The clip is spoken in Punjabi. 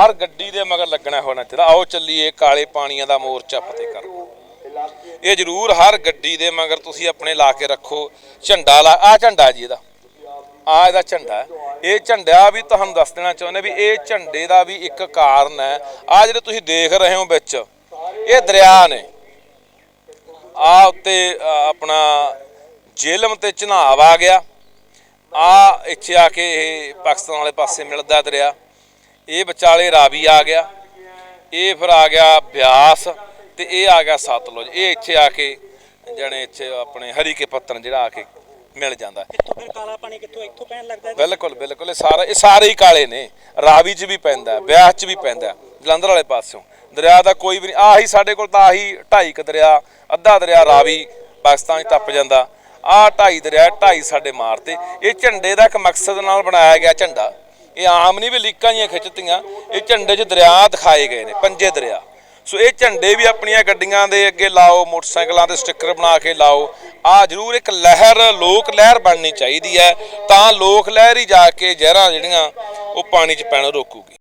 ਹਰ ਗੱਡੀ ਦੇ ਮਗਰ ਲੱਗਣਾ ਹੋਣਾ ਚਾਹੀਦਾ। ਆਓ ਚੱਲੀਏ ਕਾਲੇ ਪਾਣੀਆਂ ਦਾ ਮੋਰਚਾ ਫਤਿਹ ਕਰ। ਇਹ ਜ਼ਰੂਰ ਹਰ ਗੱਡੀ ਦੇ ਮਗਰ ਤੁਸੀਂ ਆਪਣੇ ਲਾ ਕੇ ਰੱਖੋ। ਝੰਡਾ ਲਾ ਆ ਝੰਡਾ ਜੀ ਇਹਦਾ। ਆ ਇਹਦਾ ਝੰਡਾ ਇਹ ਝੰਡਾ ਵੀ ਤੁਹਾਨੂੰ ਦੱਸ ਦੇਣਾ ਚਾਹੁੰਦੇ ਵੀ ਇਹ ਝੰਡੇ ਦਾ ਵੀ ਇੱਕ ਕਾਰਨ ਹੈ। ਆ ਜਿਹੜੇ ਤੁਸੀਂ ਦੇਖ ਰਹੇ ਹੋ ਵਿੱਚ, ਇਹ ਦਰਿਆ ਨੇ। ਆ ਉੱਤੇ ਆਪਣਾ ਜੇਲਮ ਤੇ ਚਨਾਵ ਆ ਗਿਆ। ਆ ਇੱਥੇ ਆ ਕੇ ਇਹ ਪਾਕਿਸਤਾਨ ਵਾਲੇ ਪਾਸੇ ਮਿਲਦਾ ਦਰਿਆ। ਇਹ ਵਿਚਾਲੇ ਰਾਵੀ ਆ ਗਿਆ ਇਹ ਫਿਰ ਆ ਗਿਆ ਬਿਆਸ ਤੇ ਇਹ ਆ ਗਿਆ ਸਤਲੁਜ। ਇਹ ਇੱਥੇ ਆ ਕੇ ਜਾਣੇ ਇੱਥੇ ਆਪਣੇ ਹਰੀਕੇ ਪੱਤਨ ਜਿਹੜਾ ਆ ਕੇ ਮਿਲ ਜਾਂਦਾ। ਇੱਥੋਂ ਫਿਰ ਕਾਲਾ ਪਾਣੀ ਕਿੱਥੋਂ ਇੱਥੋਂ ਪੈਣ ਲੱਗਦਾ ਹੈ? ਬਿਲਕੁਲ ਬਿਲਕੁਲ ਇਹ ਸਾਰੇ ਇਹ ਸਾਰੇ ਹੀ ਕਾਲੇ ਨੇ। ਰਾਵੀ 'ਚ ਵੀ ਪੈਂਦਾ ਬਿਆਸ 'ਚ ਵੀ ਪੈਂਦਾ ਜਲੰਧਰ ਵਾਲੇ ਪਾਸਿਓਂ। ਦਰਿਆ ਦਾ ਕੋਈ ਵੀ ਨਹੀਂ ਆਹੀ ਸਾਡੇ ਕੋਲ ਤਾਂ ਆਹੀ ਢਾਈ ਕ ਦਰਿਆ ਅੱਧਾ ਦਰਿਆ ਰਾਵੀ ਪਾਕਿਸਤਾਨ 'ਚ ਟੱਪ ਜਾਂਦਾ। ਆਹ ਢਾਈ ਦਰਿਆ ਢਾਈ ਸਾਡੇ ਮਾਰਤੇ। ਇਹ ਝੰਡੇ ਦਾ ਇੱਕ ਮਕਸਦ ਨਾਲ ਬਣਾਇਆ ਗਿਆ ਝੰਡਾ। ਇਹ ਆਮ ਨਹੀਂ ਵੀ ਲੀਕਾਂ ਜੀਆਂ ਖਿੱਚਤੀਆਂ, ਇਹ ਝੰਡੇ 'ਚ ਦਰਿਆ ਦਿਖਾਏ ਗਏ ਨੇ, ਪੰਜੇ ਦਰਿਆ। ਸੋ ਇਹ ਝੰਡੇ ਵੀ ਆਪਣੀਆਂ ਗੱਡੀਆਂ ਦੇ ਅੱਗੇ ਲਾਓ, ਮੋਟਰਸਾਈਕਲਾਂ ਤੇ ਸਟicker ਬਣਾ ਕੇ ਲਾਓ। ਆ ਜਰੂਰ ਇੱਕ ਲਹਿਰ, ਲੋਕ ਲਹਿਰ ਬਣਨੀ ਚਾਹੀਦੀ ਹੈ, ਤਾਂ ਲੋਕ ਲਹਿਰ ਹੀ ਜਾ ਕੇ ਜ਼ਹਿਰਾਂ ਜਿਹੜੀਆਂ, ਉਹ ਪਾਣੀ 'ਚ ਪੈਣ ਰੋਕੂਗੀ।